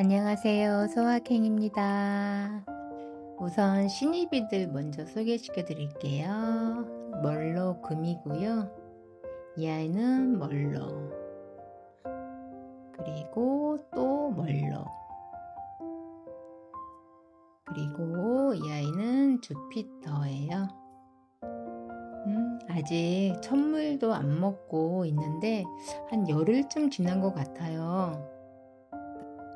안녕하세요. 소확행입니다. 우선 신입이들 먼저 소개시켜 드릴게요. 멀로 금이고요. 이 아이는 멀로. 그리고 또 멀로. 그리고 이 아이는 주피터예요. 음, 아직 첫물도 안 먹고 있는데 한 열흘쯤 지난 것 같아요.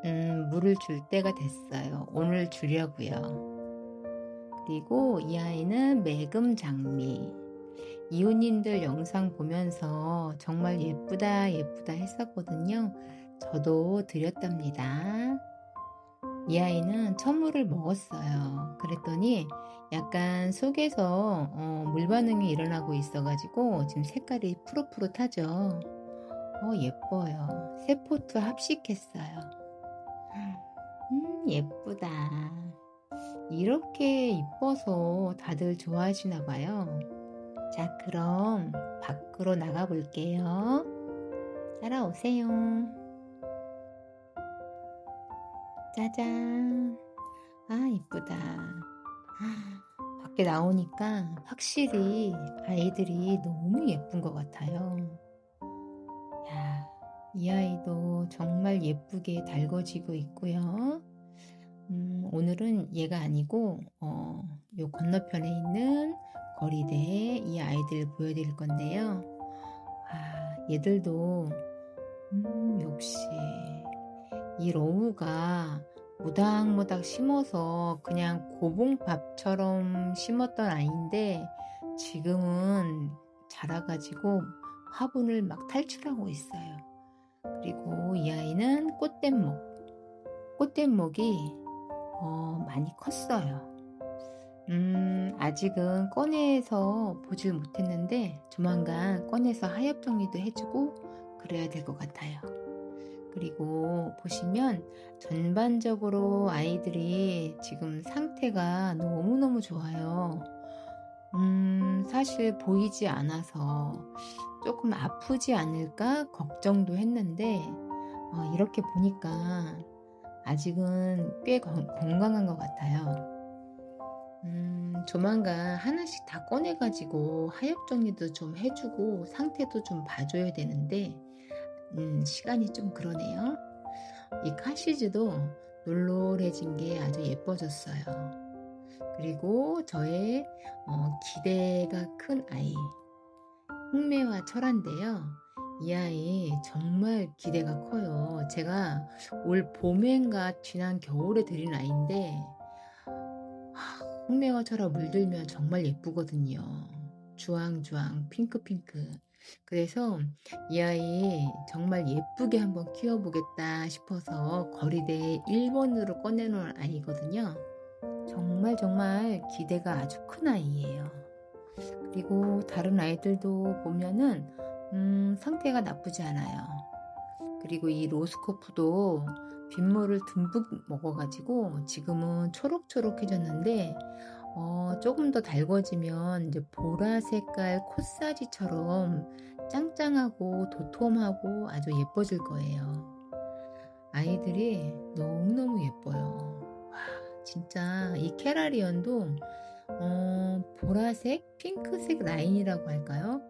음, 물을 줄 때가 됐어요. 오늘 주려고요. 그리고 이 아이는 매금 장미. 이웃님들 영상 보면서 정말 예쁘다 예쁘다 했었거든요. 저도 드렸답니다. 이 아이는 천물을 먹었어요. 그랬더니 약간 속에서 어, 물 반응이 일어나고 있어가지고 지금 색깔이 푸릇푸릇하죠. 어, 예뻐요. 세포트 합식했어요. 음, 예쁘다. 이렇게 이뻐서 다들 좋아하시나 봐요. 자, 그럼 밖으로 나가 볼게요. 따라오세요. 짜잔. 아, 이쁘다. 밖에 나오니까 확실히 아이들이 너무 예쁜 것 같아요. 야, 이 아이도 정말 예쁘게 달궈지고 있고요. 음, 오늘은 얘가 아니고 어, 요 건너편에 있는 거리대에 이 아이들 보여드릴 건데요. 아, 얘들도 음, 역시 이 로우가 무닥무닥 심어서 그냥 고봉밥처럼 심었던 아이인데 지금은 자라가지고 화분을 막 탈출하고 있어요. 그리고 이 아이는 꽃댄목. 꽃댄목이 어, 많이 컸어요. 음, 아직은 꺼내서 보질 못했는데 조만간 꺼내서 하엽 정리도 해주고 그래야 될 것 같아요. 그리고 보시면 전반적으로 아이들이 지금 상태가 너무너무 좋아요. 음, 사실 보이지 않아서 조금 아프지 않을까 걱정도 했는데, 어, 이렇게 보니까 아직은 꽤 건강한 것 같아요. 음, 조만간 하나씩 다 꺼내가지고 하엽 정리도 좀 해주고 상태도 좀 봐줘야 되는데, 음, 시간이 좀 그러네요. 이 카시즈도 놀놀해진 게 아주 예뻐졌어요. 그리고 저의 어, 기대가 큰 아이, 홍매와 철한데요. 이 아이 정말 기대가 커요. 제가 올 봄엔가 지난 겨울에 들인 아이인데 홍매와 철화 물들면 정말 예쁘거든요. 주황주황, 핑크핑크. 그래서 이 아이 정말 예쁘게 한번 키워보겠다 싶어서 거리대 1번으로 꺼내놓은 아이거든요. 정말 정말 기대가 아주 큰 아이예요. 그리고 다른 아이들도 보면은 음, 상태가 나쁘지 않아요. 그리고 이 로스코프도 빗물을 듬뿍 먹어가지고 지금은 초록초록해졌는데 어, 조금 더 달궈지면 이제 보라 색깔 콧사지처럼 짱짱하고 도톰하고 아주 예뻐질 거예요. 아이들이 너무너무 예뻐요. 와, 진짜 이 캐라리언도 어, 보라색, 핑크색 라인이라고 할까요?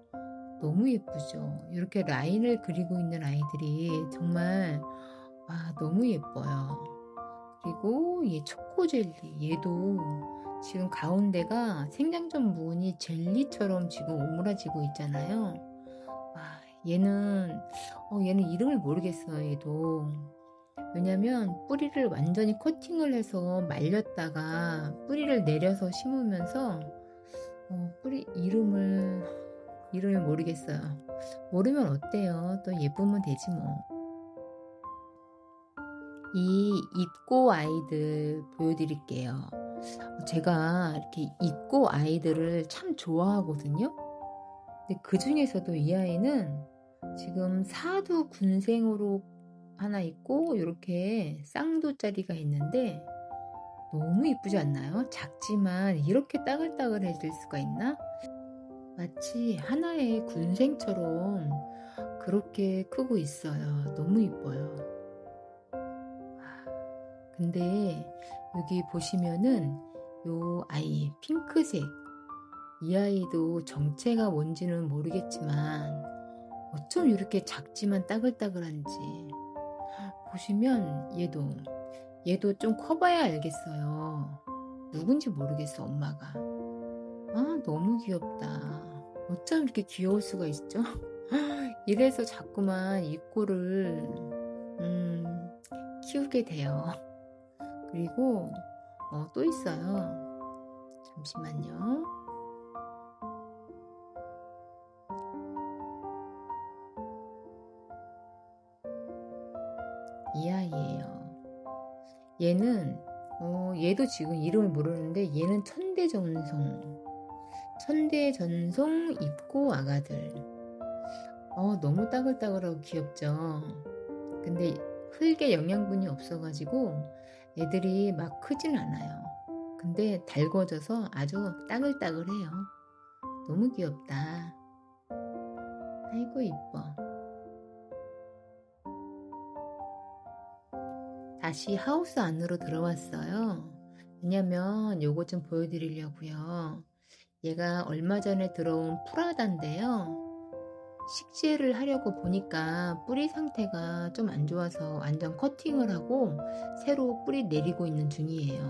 너무 예쁘죠. 이렇게 라인을 그리고 있는 아이들이 정말 와, 너무 예뻐요. 그리고 이 초코 젤리 얘도 지금 가운데가 생장전 무늬 젤리처럼 지금 오므라지고 있잖아요. 와, 얘는 어, 얘는 이름을 모르겠어요. 얘도 왜냐면 뿌리를 완전히 코팅을 해서 말렸다가 뿌리를 내려서 심으면서 어, 뿌리 이름을 이름을 모르겠어요. 모르면 어때요? 또 예쁘면 되지 뭐. 이 입고 아이들 보여드릴게요. 제가 이렇게 입고 아이들을 참 좋아하거든요. 근데 그 중에서도 이 아이는 지금 사두 군생으로 하나 있고 이렇게 쌍두짜리가 있는데 너무 이쁘지 않나요? 작지만 이렇게 따글따글해질 수가 있나? 마치 하나의 군생처럼 그렇게 크고 있어요. 너무 이뻐요. 근데 여기 보시면은 요 아이 핑크색 이 아이도 정체가 뭔지는 모르겠지만 어쩜 이렇게 작지만 따글따글한지 보시면 얘도 얘도 좀 커봐야 알겠어요. 누군지 모르겠어 엄마가. 아 너무 귀엽다. 어쩜 이렇게 귀여울 수가 있죠? 이래서 자꾸만 이 꼴을 음, 키우게 돼요. 그리고 어, 또 있어요. 잠시만요. 이 아이예요. 얘는 어, 얘도 지금 이름을 모르는데 얘는 천대전송. 천대전송 입고 아가들. 어, 너무 따글따글하고 귀엽죠. 근데 흙에 영양분이 없어가지고 애들이 막 크진 않아요. 근데 달궈져서 아주 따글따글해요. 너무 귀엽다. 아이고 이뻐. 다시 하우스 안으로 들어왔어요. 왜냐면 요거 좀 보여드리려고요. 얘가 얼마 전에 들어온 프라다인데요. 식재를 하려고 보니까 뿌리 상태가 좀 안 좋아서 완전 커팅을 하고 새로 뿌리 내리고 있는 중이에요.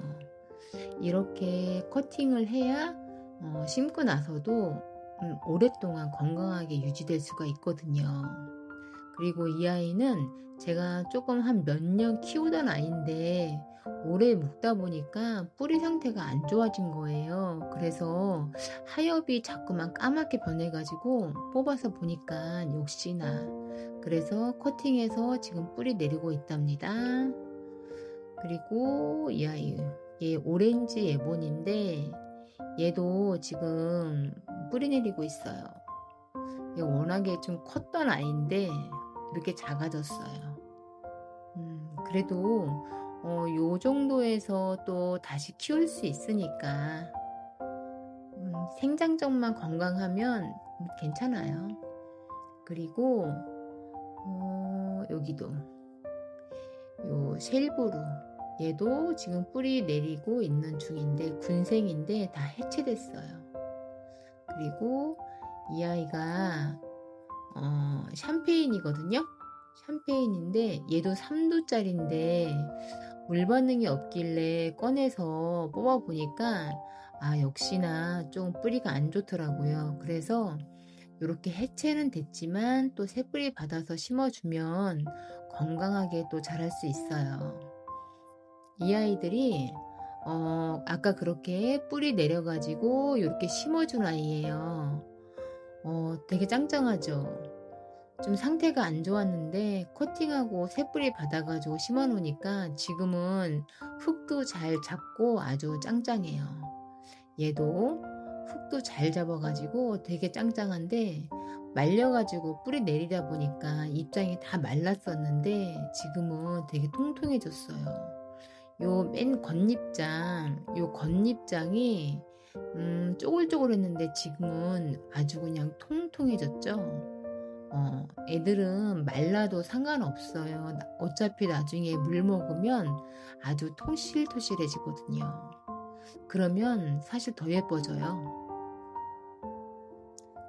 이렇게 커팅을 해야 어, 심고 나서도 음, 오랫동안 건강하게 유지될 수가 있거든요. 그리고 이 아이는 제가 조금 한 몇 년 키우던 아이인데 오래 묵다 보니까 뿌리 상태가 안 좋아진 거예요. 그래서 하엽이 자꾸만 까맣게 변해가지고 뽑아서 보니까 역시나 그래서 커팅해서 지금 뿌리 내리고 있답니다. 그리고 이 아이 얘 오렌지 예본인데 얘도 지금 뿌리 내리고 있어요. 얘 워낙에 좀 컸던 아이인데 이렇게 작아졌어요. 음, 그래도 어, 요 정도에서 또 다시 키울 수 있으니까 음, 생장점만 건강하면 괜찮아요. 그리고 어, 여기도 요 셀브루 얘도 지금 뿌리 내리고 있는 중인데 군생인데 다 해체됐어요. 그리고 이 아이가 어, 샴페인이거든요. 샴페인인데 얘도 3도짜리인데 물 반응이 없길래 꺼내서 뽑아 보니까 아 역시나 좀 뿌리가 안 좋더라고요. 그래서 이렇게 해체는 됐지만 또 새뿌리 받아서 심어주면 건강하게 또 자랄 수 있어요. 이 아이들이 어, 아까 그렇게 뿌리 내려가지고 이렇게 심어준 아이예요. 어, 되게 짱짱하죠. 좀 상태가 안 좋았는데 커팅하고 새뿌리 받아가지고 심어 놓으니까 지금은 흙도 잘 잡고 아주 짱짱해요. 얘도 흙도 잘 잡아가지고 되게 짱짱한데 말려가지고 뿌리 내리다 보니까 입장이 다 말랐었는데 지금은 되게 통통해졌어요. 요 맨 겉잎장, 요 겉잎장이 음, 쪼글쪼글했는데 지금은 아주 그냥 통통해졌죠. 어, 애들은 말라도 상관없어요. 어차피 나중에 물 먹으면 아주 토실토실해지거든요. 그러면 사실 더 예뻐져요.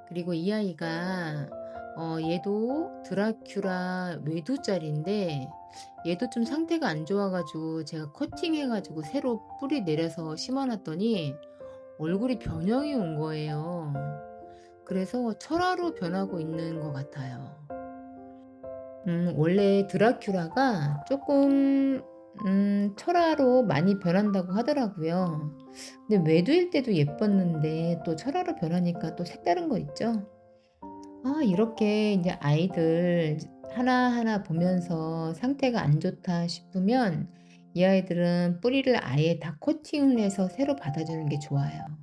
그리고 이 아이가 어, 얘도 드라큐라 외두짜리인데 얘도 좀 상태가 안 좋아가지고 제가 커팅해가지고 새로 뿌리 내려서 심어놨더니 얼굴이 변형이 온 거예요. 그래서 철화로 변하고 있는 것 같아요. 음, 원래 드라큐라가 조금 음, 철화로 많이 변한다고 하더라고요. 근데 외두일 때도 예뻤는데 또 철화로 변하니까 또 색다른 거 있죠. 아, 이렇게 이제 아이들 하나하나 보면서 상태가 안 좋다 싶으면 이 아이들은 뿌리를 아예 다 코팅을 해서 새로 받아주는 게 좋아요.